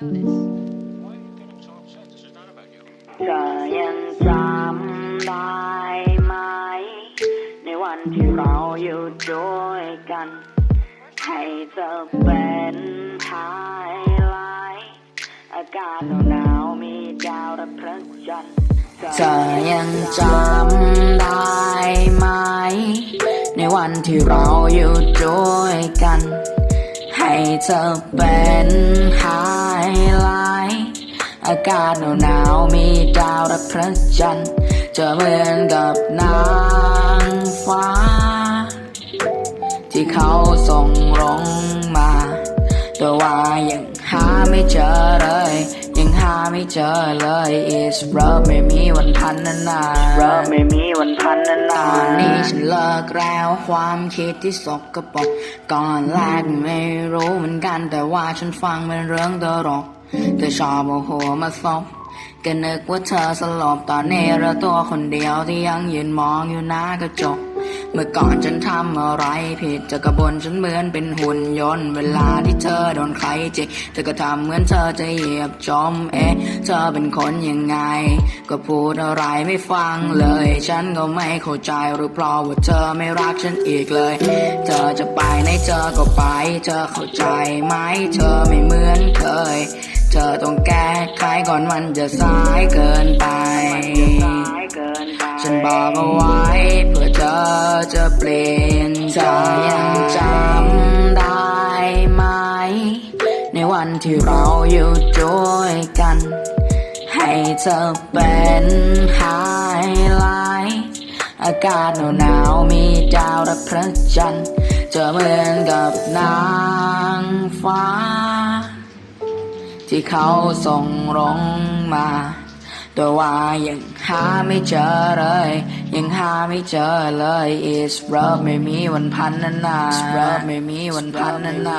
เธอยังจำได้ไหม ในวันที่เราอยู่ด้วยกัน ให้เธอเป็นท้ายไลท์อากาศหนาวมีดาวระพระจันทร์เธอยังจำได้ไหม ในวันที่เราอยู่ด้วยกัน ให้เธอเป็นท้าย ไลท์อากาศหนาวหนาวมีดาวและพระจันทร์จะเหมือนกับนางฟ้า ที่เขาส่งลงมา แต่ว่ายังหาไม่เจอเลย ไม่เจอเลย is love ไม่มีวันพันนานา love ไม่มีวันพันนานาตอนนี้ฉันเลิกแล้วความคิดที่สกปรกก่อนแรกไม่รู้เหมือนกันแต่ว่าฉันฟังเป็นเรื่องตลกเธอชอบเอาหัวมาซบก็นึกว่าเธอสลบตอนนี้เหลือตัวคนเดียวที่ยังยืนมองอยู่หน้ากระจก เมื่อก่อนฉันทำอะไรผิดเธอก็บ่นฉันเหมือนเป็นหุ่นยนต์ เวลาที่เธอโดนใครจิกเธอก็ทำเหมือนเธอจะเหยียบจมเอ๊ะเธอเป็นคนยังไง ก็พูดอะไรไม่ฟังเลย ฉันก็ไม่เข้าใจหรือเพราะว่าเธอไม่รักฉันอีกเลย เธอจะไปไหนเธอก็ไป เธอเข้าใจไหมเธอไม่เหมือนเคย เธอต้องแก้ไขก่อนมันจะสายเกินไป ฉันบอกเอาไว้เพื่อเธ อจะเปลี่ยนเธอยังจำได้ไหม ในวันที่เราอยู่ด้วยกัน ให้เธอเป็นไฮไลท์อากาศหนาวๆมีดาวและพระจันทร์จะเหมือนกับนางฟ้า ที่เขาส่งลงมา แต่ว่ายังหาไม่เจอเลย ยังหาไม่เจอเลย is love ไม่มีวันพันนานา is love ไม่มีวันพันนานา